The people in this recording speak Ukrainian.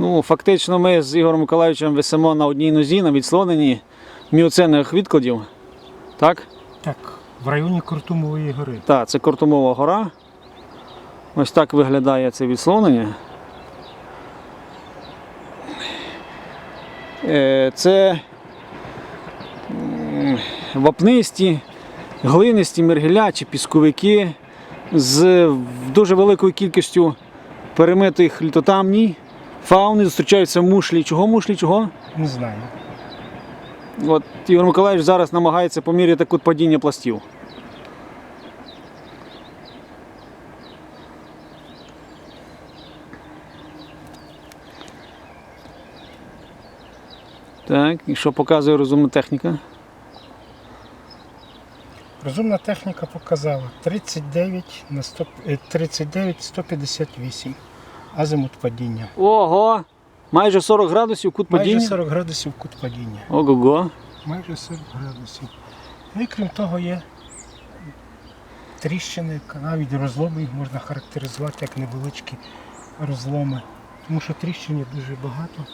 Ну, фактично ми з Ігорем Миколаївичем висимо на одній нозі на відслоненні міоценних відкладів. Так? Так, в районі Куртумової гори. Так, це Кортумова гора. Ось так виглядає це відслонення. Е, Це вапнисті, глинисті, мергелячі, пісковики з дуже великою кількістю перемитих літотамній. Фауни зустрічаються мушлі. Чого мушлі? Чого? Не знаю. От Ігор Миколаївич зараз намагається поміряти кут падіння пластів. Так, і що показує розумна техніка? Розумна техніка показала 39 на 100, е, 39 158 азимут падіння. Ого! Майже 40 градусів кут Майже падіння. 40 градусів кут падіння. Ого-го. Майже 40 градусів. Ну і крім того є тріщини, навіть розломи їх можна характеризувати як невеличкі розломи. Тому що тріщин є дуже багато.